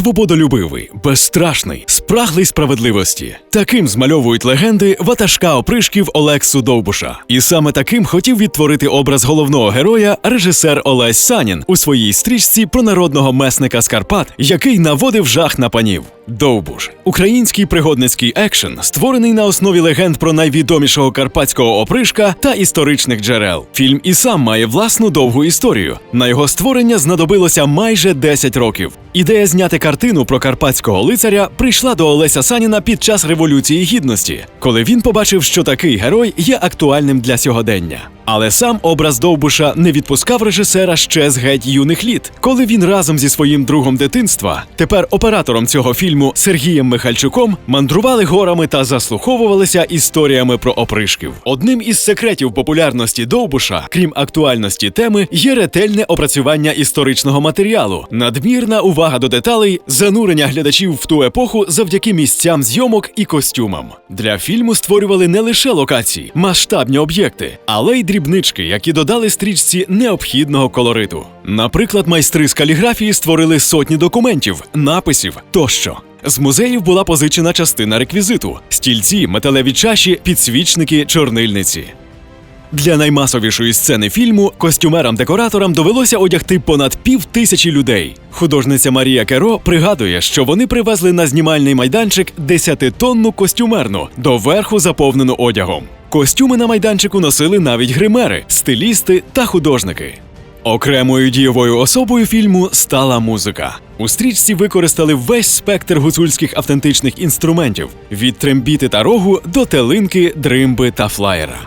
Свободолюбивий, безстрашний, спраглий справедливості. Таким змальовують легенди ватажка опришків Олексу Довбуша. І саме таким хотів відтворити образ головного героя режисер Олесь Санін у своїй стрічці про народного месника з Карпат, який наводив жах на панів. Довбуш український пригодницький екшен, створений на основі легенд про найвідомішого карпатського опришка та історичних джерел. Фільм і сам має власну довгу історію. На його створення знадобилося майже 10 років. Ідея зняти картину про карпатського лицаря прийшла до Олеся Саніна під час Революції Гідності, коли він побачив, що такий герой є актуальним для сьогодення. Але сам образ Довбуша не відпускав режисера ще з геть юних літ, коли він разом зі своїм другом дитинства, тепер оператором цього фільму Сергієм Михальчуком, мандрували горами та заслуховувалися історіями про опришків. Одним із секретів популярності Довбуша, крім актуальності теми, є ретельне опрацювання історичного матеріалу, надмірна увага до деталей, занурення глядачів в ту епоху завдяки місцям зйомок і костюмам. Для фільму створювали не лише локації, масштабні об'єкти, але й дрібнички, які додали стрічці необхідного колориту. Наприклад, майстри з каліграфії створили сотні документів, написів тощо. З музеїв була позичена частина реквізиту: стільці, металеві чаші, підсвічники, чорнильниці. Для наймасовішої сцени фільму костюмерам-декораторам довелося одягти понад пів тисячі людей. Художниця Марія Керо пригадує, що вони привезли на знімальний майданчик 10-тонну костюмерну, доверху заповнену одягом. Костюми на майданчику носили навіть гримери, стилісти та художники. Окремою дієвою особою фільму стала музика. У стрічці використали весь спектр гуцульських автентичних інструментів від трембіти та рогу до телинки, дримби та флаєра.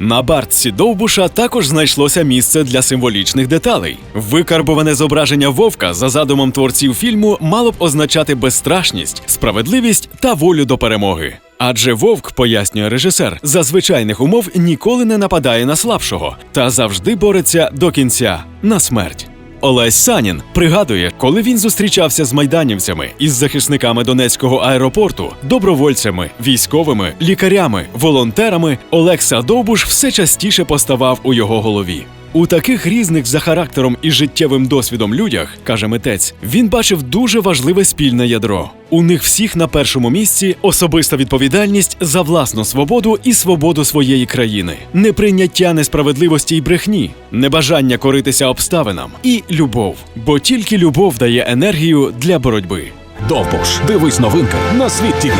На бартці Довбуша також знайшлося місце для символічних деталей. Викарбоване зображення вовка за задумом творців фільму мало б означати безстрашність, справедливість та волю до перемоги. Адже вовк, пояснює режисер, за звичайних умов ніколи не нападає на слабшого та завжди бореться до кінця на смерть. Олесь Санін пригадує, коли він зустрічався з майданівцями із захисниками Донецького аеропорту, добровольцями, військовими, лікарями, волонтерами, Олекса Довбуш все частіше поставав у його голові. У таких різних за характером і життєвим досвідом людях, каже митець, він бачив дуже важливе спільне ядро. У них всіх на першому місці особиста відповідальність за власну свободу і свободу своєї країни, неприйняття несправедливості й брехні, небажання коритися обставинам і любов. Бо тільки любов дає енергію для боротьби. Довбуш. Дивись новинки на світ ТІВІ.